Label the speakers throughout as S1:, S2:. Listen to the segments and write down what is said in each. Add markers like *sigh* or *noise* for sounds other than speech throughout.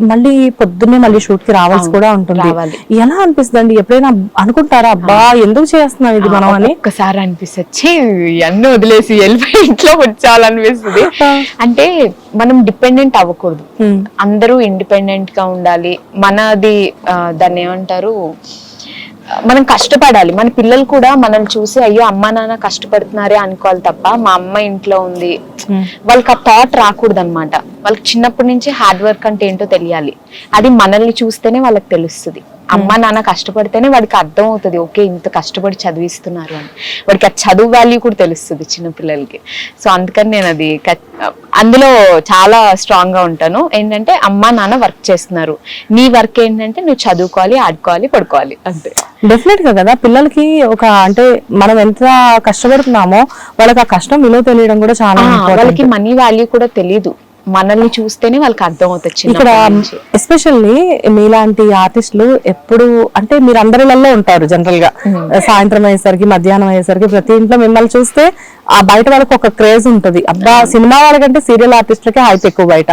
S1: మళ్ళీ పొద్దున్నే మళ్ళీ షూట్కి రావాల్సి కూడా ఉంటుంది. ఎలా అనిపిస్తుంది ఎప్పుడైనా అనుకుంటారా అబ్బా ఎందుకు చేస్తున్నాం ఇది మనం అని?
S2: ఒక్కసారి అనిపిస్తుంది. "ఛీ, ఇవన్నీ వదిలేసి వెళ్ళిపోయి ఇంట్లో వచ్చాలనిపిస్తుంది అంటే మనం డిపెండెంట్ అవ్వకూడదు. అందరూ ఇండిపెండెంట్గా ఉండాలి. మనది దాన్ని ఏమంటారు? మనం కష్టపడాలి. మన పిల్లలు కూడా మనల్ని చూసి అయ్యో అమ్మ నాన్న కష్టపడుతున్నారే అనుకోవాలి తప్ప మా అమ్మ ఇంట్లో ఉంది. వాళ్ళకి ఆ థాట్ రాకూడదు అనమాట వాళ్ళకి చిన్నప్పటి నుంచి హార్డ్ వర్క్ అంటే ఏంటో తెలియాలి. అది మనల్ని చూస్తేనే వాళ్ళకి తెలుస్తుంది. అమ్మ నాన్న కష్టపడితేనే వాడికి అర్థం అవుతుంది ఓకే ఇంత కష్టపడి చదివిస్తున్నారు అని. వాడికి ఆ చదువు వాల్యూ కూడా తెలుస్తుంది చిన్నపిల్లలకి సో అందుకని నేను అది అందులో చాలా స్ట్రాంగ్గా ఉంటాను. ఏంటంటే అమ్మ నాన్న వర్క్ చేస్తున్నారు. నీ వర్క్ ఏంటంటే నువ్వు చదువుకోవాలి ఆడుకోవాలి పడుకోవాలి అంతే.
S1: డెఫినెట్గా కదా పిల్లలకి ఒక అంటే మనం ఎంత కష్టపడుతున్నామో వాళ్ళకి ఆ కష్టం విలువ తెలియడం కూడా చాలా.
S2: వాళ్ళకి మనీ వాల్యూ కూడా తెలీదు మనల్ని చూస్తేనే వాళ్ళకి అర్థం అవుతుంది
S1: ఇక్కడ ఎస్పెషల్లీ మీలాంటి ఆర్టిస్టులు ఎప్పుడు అంటే మీరు అందరిలలో ఉంటారు జనరల్గా. సాయంత్రం అయ్యేసరికి మధ్యాహ్నం అయ్యేసరికి ప్రతి ఇంట్లో మిమ్మల్ని చూస్తే ఆ బయట వాళ్ళకి ఒక క్రేజ్ ఉంటది. అబ్బా సినిమా వాళ్ళకంటే సీరియల్ ఆర్టిస్టులకే హైప్ ఎక్కువ బయట.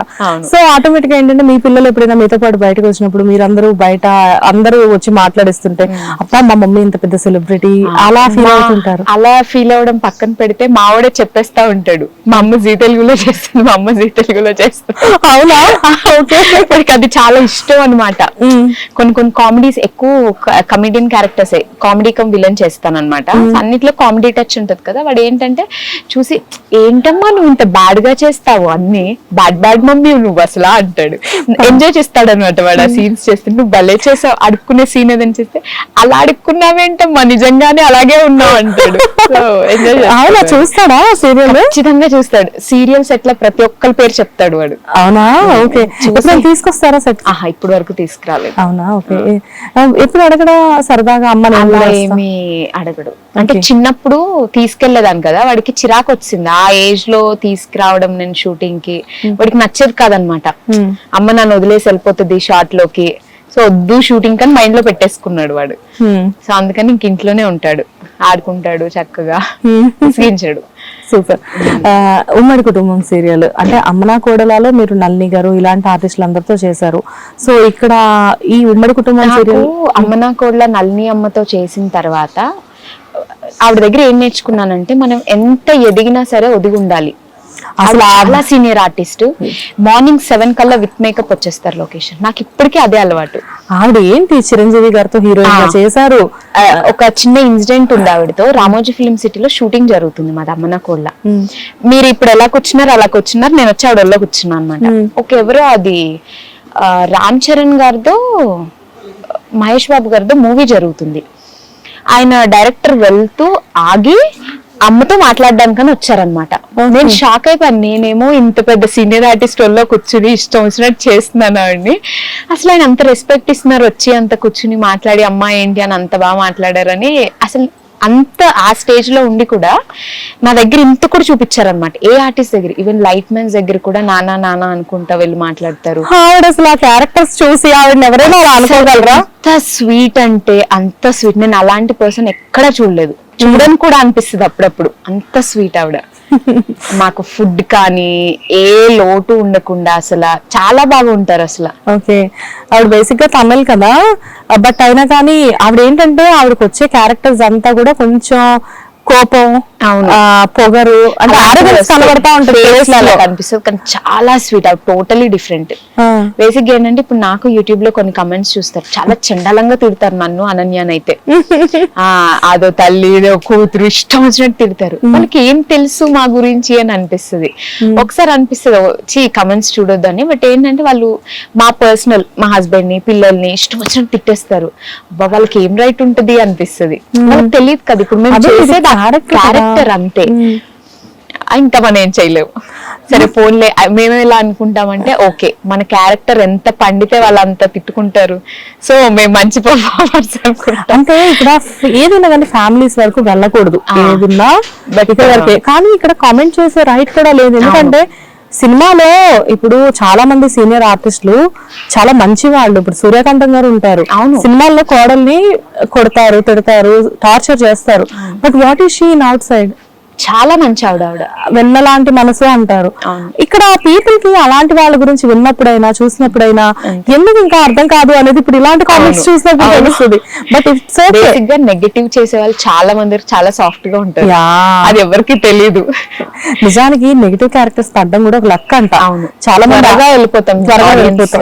S1: సో ఆటోమేటిక్గా ఏంటంటే మీ పిల్లలు ఎప్పుడైనా మీతో పాటు బయటకు వచ్చినప్పుడు మీరందరూ బయట అందరూ వచ్చి మాట్లాడిస్తుంటే అబ్బా మా మమ్మీ ఇంత పెద్ద సెలబ్రిటీ అలా ఫీల్ అవుతుంటారు.
S2: అలా ఫీల్ అవ్వడం పక్కన పెడితే మావాడే చెప్పేస్తా ఉంటాడు. మా అమ్మ జీ తెలుగులో చేస్తుంది మా అమ్మ జీ తెలుగులో చేస్తుంది
S1: అవునా? ఓకే.
S2: అది చాలా ఇష్టం అన్నమాట. కొన్ని కొన్ని కామెడీస్ ఎక్కువ comedian characters comedy cum villain చేస్తాను అనమాట అన్నిట్లో కామెడీ టచ్ ఉంటది కదా. వాడు ఏంటంటే చూసి ఏంటమ్మా నువ్వు ఇంత బ్యాడ్గా చేస్తావు? అన్ని బ్యాడ్ బ్యాడ్ మమ్మీ నువ్వు అసలు అంటాడు. ఎంజాయ్ చేస్తాడు అనమాట వాడు ఆ సీన్స్ చేస్తే. నువ్వు భలే చేసావు అడుక్కునే సీన్ ఏదని చేస్తే అలా అడుక్కున్నావేంటమ్మా నిజంగానే అలాగే ఉన్నావు అంటాడు. *laughs*
S1: అవునా? చూస్తాడా సీరియల్
S2: ఖచ్చితంగా చూస్తాడు. సీరియల్స్ ఎట్లా ప్రతి ఒక్కరి పేరు చెప్తాడు వాడు.
S1: అవునా? ఓకే. ఎప్పుడైనా తీసుకొస్తారా సెట్?
S2: ఆహా ఇప్పటి వరకు తీసుకురాలేదు.
S1: అవునా? ఓకే. ఎప్పుడు అడగడా సరదాగా అమ్మ
S2: అలా. ఏమి అడగడు. అంటే చిన్నప్పుడు తీసుకెళ్ళేదాన్ని కదా వాడికి చిరాకు వచ్చింది. ఆ ఏజ్లో తీసుకురావడం నేను షూటింగ్కి వాడికి నచ్చేది కాదనమాట. అమ్మ నన్ను వదిలేసి వెళ్ళిపోతుంది షార్ట్లోకి సో వద్దు షూటింగ్ కని మైండ్లో పెట్టేసుకున్నాడు వాడు. సో అందుకని ఇంక ఇంట్లోనే ఉంటాడు. ఆడుకుంటాడు చక్కగా. విసిగించాడు.
S1: సూపర్. ఉమ్మడి కుటుంబం సీరియల్. అంటే అమ్మనా కోడలలో మీరు నల్ని గారు ఇలాంటి ఆర్టిస్టులు అందరితో చేశారు. సో ఇక్కడ ఈ ఉమ్మడి కుటుంబం సీరియల్
S2: అమ్మనా కోడ్ల నల్ని అమ్మతో చేసిన తర్వాత ఆవిడ దగ్గర ఏం నేర్చుకున్నానంటే మనం ఎంత ఎదిగినా సరే ఒదిగి ఉండాలి. చాలా సీనియర్ ఆర్టిస్ట్ మార్నింగ్ సెవెన్ కల్లా విత్ మేకప్ వచ్చేస్తారు లొకేషన్ నాకు ఇప్పటికీ అదే అలవాటు.
S1: ఆవిడ ఏంటి చిరంజీవి గారితో హీరోయిన్. చేశారు?
S2: ఒక చిన్న ఇన్సిడెంట్ ఉంది ఆవిడతో. రామోజీ ఫిల్మ్ సిటీలో షూటింగ్ జరుగుతుంది మాది అమ్మన కోళ్ళ మీరు ఇప్పుడు ఎలా కూర్చున్నారు అలా కూర్చున్నారు నేను వచ్చి ఆవిడ ఒళ్ళో కూర్చున్నాను అనమాట ఒక ఎవరో అది? రామ్ చరణ్ గారితో మహేష్ బాబు గారితో మూవీ జరుగుతుంది. ఆయన డైరెక్టర్ వెళ్తూ ఆగి అమ్మతో మాట్లాడడానికని వచ్చారనమాట నేను షాక్ అయిపోయాను. నేనేమో ఇంత పెద్ద సీనియర్ ఆర్టిస్ట్ వల్ల కూర్చుని ఇష్టం వచ్చినట్టు చేస్తున్నాను ఆవిడ్ని. అసలు ఆయన అంత రెస్పెక్ట్ ఇస్తున్నారు వచ్చి అంత కూర్చుని మాట్లాడి అమ్మా ఏంటి? అని అంత బాగా మాట్లాడారని అసలు అంత ఆ స్టేజ్లో ఉండి కూడా నా దగ్గర ఇంత కూడా చూపించారనమాట ఏ ఆర్టిస్ట్ దగ్గర? ఈవెన్ లైట్ మెన్స్ దగ్గర కూడా నానా నానా అనుకుంటా వెళ్ళి మాట్లాడతారు.
S1: ఆవిడ అసలు ఆ క్యారెక్టర్స్ చూసి ఆవిడ ఎవరైనా అనుకోగలరా?
S2: అంత స్వీట్ అంటే అంత స్వీట్ నేను అలాంటి పర్సన్ ఎక్కడా చూడలేదు. చూడని కూడా అనిపిస్తుంది అప్పుడప్పుడు. అంత స్వీట్ ఆవిడ. *laughs* మాకు ఫుడ్ కానీ ఏ లోటు ఉండకుండా అసలు చాలా బాగుంటారు అసలు.
S1: ఓకే. ఆవిడ బేసిక్గా తమిళ్ కదా. బట్ అయినా కానీ ఆవిడ ఏంటంటే ఆవిడకి వచ్చే క్యారెక్టర్స్ అంతా కూడా కొంచెం కోపం పొగరు అంటే ఆరోగ్యం కనబడతా ఉంటుంది.
S2: కనిపిస్తుంది. కానీ చాలా స్వీట్ అవి టోటలీ డిఫరెంట్ బేసిక్ ఏంటంటే ఇప్పుడు నాకు యూట్యూబ్లో కొన్ని కమెంట్స్ చూస్తారు. చాలా చండాలంగా తిడతారు నన్ను అనన్యానైతే *laughs* అదో తల్లి ఇదో కూతురు ఇష్టం వచ్చినట్టు తిడతారు. వాళ్ళకి ఏం తెలుసు మా గురించి అని అనిపిస్తుంది. ఒకసారి అనిపిస్తుంది వచ్చి కమెంట్స్ చూడొద్దని బట్ ఏంటంటే వాళ్ళు మా పర్సనల్ మా హస్బెండ్ని పిల్లల్ని ఇష్టం వచ్చినట్టు తిట్టేస్తారు. వాళ్ళకి ఏం రైట్ ఉంటది అనిపిస్తుంది. తెలియదు కదా ఇప్పుడు మేము చేసేది. క్యారెక్టర్ అంతే. ఇంకా మనం ఏం చేయలేము సరే ఫోన్లే మేము ఎలా అనుకుంటామంటే ఓకే మన క్యారెక్టర్ ఎంత పండితే వాళ్ళు అంత తిట్టుకుంటారు. సో మేము మంచి పర్ఫార్మర్స్ అనుకుంటాం.
S1: అంటే ఇక్కడ ఏదైనా కానీ ఫ్యామిలీస్ వరకు వెళ్ళకూడదు. ఏదన్నా బట్ ఇక్కడ వరకే కానీ ఇక్కడ కామెంట్ చేసే రైట్ కూడా లేదు. ఎందుకంటే సినిమాలో ఇప్పుడు చాలా మంది సీనియర్ ఆర్టిస్టులు చాలా మంచి వాళ్ళు. ఇప్పుడు సూర్యకాంతం గారు ఉంటారు.
S2: అవును.
S1: సినిమాల్లో కోడల్ని కొడతారు తిడతారు టార్చర్ చేస్తారు. But what is she in outside?
S2: చాలా మంచి ఆవిడ. ఆవిడ
S1: వెన్న లాంటి మనసు అంటారు. ఇక్కడ పీపుల్కి అలాంటి వాళ్ళ గురించి విన్నప్పుడైనా చూసినప్పుడైనా ఎందుకు ఇంకా అర్థం కాదు అనేది ఇప్పుడు ఇలాంటి కామెంట్స్. చూసినప్పుడు. తెలుస్తుంది. బట్ ఇట్స్
S2: బేసిక్గా నెగటివ్ చేసే వాళ్ళు చాలా మంది చాలా సాఫ్ట్గా ఉంటారు. అది ఎవరికి తెలీదు.
S1: నిజానికి నెగిటివ్ క్యారెక్టర్స్ పడ్డం కూడా ఒక లక్ అంట.
S2: అవును.
S1: చాలా మంది
S2: వెళ్ళిపోతాం.
S1: త్వరగా వెళ్ళిపోతాం.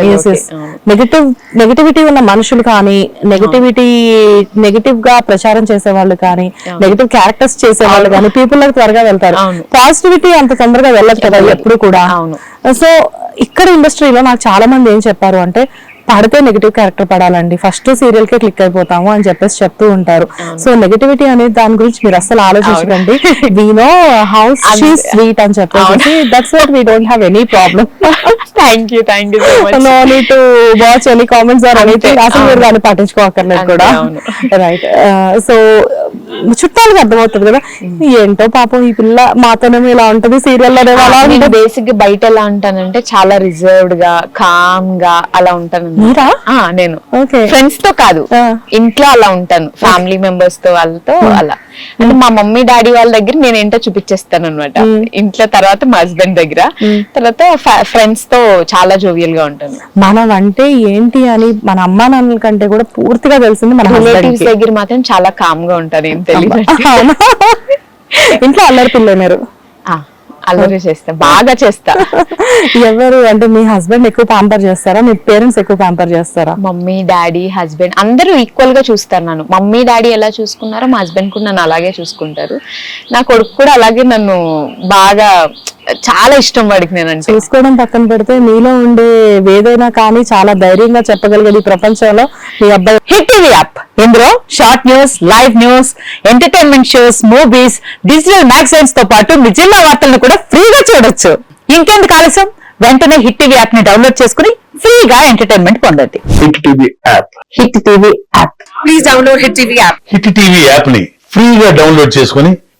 S1: నెగిటివ్ నెగిటివిటీ ఉన్న మనుషులు కానీ నెగిటివిటీ నెగిటివ్గా ప్రచారం చేసే వాళ్ళు కానీ నెగిటివ్ క్యారెక్టర్స్ చేసే వాళ్ళు కానీ పీపుల్ లకు త్వరగా వెళ్తారు. పాజిటివిటీ అంత తొందరగా వెళ్ళదు కదా. ఎప్పుడు కూడా.
S2: అవును.
S1: సో ఇక్కడ ఇండస్ట్రీలో నాకు చాలా మంది ఏం చెప్పారు అంటే పడితే నెగిటివ్ క్యారెక్టర్ పడాలండి. ఫస్ట్ సీరియల్ కే క్లిక్ అయిపోతాము అని చెప్పేసి చెప్తూ ఉంటారు. సో నెగిటివిటీ అనేది దాని గురించి మీరు అసలు ఆలోచించకండి. వీ నో హౌస్ స్వీట్ అని చెప్పేసి. That's what we don't have any problem
S2: thank you thank you
S1: no need to watch any comments or anything అసలు మీరు దాన్ని పట్టించుకోకర్లేదు కూడా. రైట్ సో *laughs* చుట్టాలకు అర్థమవుతుంది కదా. ఏంటో పాపం ఈ పిల్ల మాతోనేమో ఇలా ఉంటది సీరియల్ అలా
S2: నేను బేసిక్గా బయట ఎలా ఉంటానంటే చాలా రిజర్వ్డ్గా కామ్గా అలా ఉంటాను
S1: మీరా?
S2: నేను. ఫ్రెండ్స్తో కాదు. ఇంట్లో అలా ఉంటాను. ఫ్యామిలీ మెంబర్స్తో వాళ్ళతో అలా. అంటే మా మమ్మీ డాడీ వాళ్ళ దగ్గర నేను ఏంటో చూపించేస్తాను అనమాట ఇంట్లో తర్వాత మా హస్బెండ్ దగ్గర. తర్వాత ఫ్రెండ్స్తో చాలా జోవియల్గా ఉంటాను.
S1: మనం అంటే ఏంటి అని మన అమ్మా నాన్నల కంటే కూడా పూర్తిగా తెలిసింది మన
S2: రిలేటివ్స్. దగ్గర మాత్రం చాలా కామ్గా ఉంటాను?
S1: ఇంట్లో అల్లరి పిల్లనేరు
S2: ఆ, అల్లరి చేస్తా. బాగా చేస్తా.
S1: ఎవరు? అంటే మీ హస్బెండ్ ఎక్కువ ప్యాంపర్ చేస్తారా? మీ పేరెంట్స్ ఎక్కువ ప్యాంపర్ చేస్తారా?
S2: మమ్మీ డాడీ హస్బెండ్ అందరూ ఈక్వల్గా చూస్తారు నన్ను. మమ్మీ డాడీ ఎలా చూసుకున్నారో మా హస్బెండ్ కూడా నన్ను అలాగే చూసుకుంటారు. నా కొడుకు కూడా అలాగే నన్ను బాగా చాలా ఇష్టం వాడికి నేనంటే.
S1: చూసుకోవడం పక్కన పెడితే మీలో ఉండే ఏదైనా కానీ చాలా ధైర్యంగా చెప్పగలిగేది ఈ ప్రపంచంలో మీ అబ్బాయి.
S3: హిట్ టీవీ యాప్ ఇందులో short news live news entertainment shows movies digital మ్యాగజైన్స్తో పాటు మీ జిల్లా వార్తలను కూడా ఫ్రీగా చూడొచ్చు. ఇంకెందుకు ఆలస్యం? వెంటనే హిట్ టీవీ యాప్ని డౌన్లోడ్ చేసుకుని ఫ్రీగా ఎంటర్టైన్మెంట్ పొందండి.
S4: Hit TV app
S3: hit TV app please download hit TV app
S4: hit TV యాప్ని ఫ్రీగా డౌన్లోడ్ చేసుకుని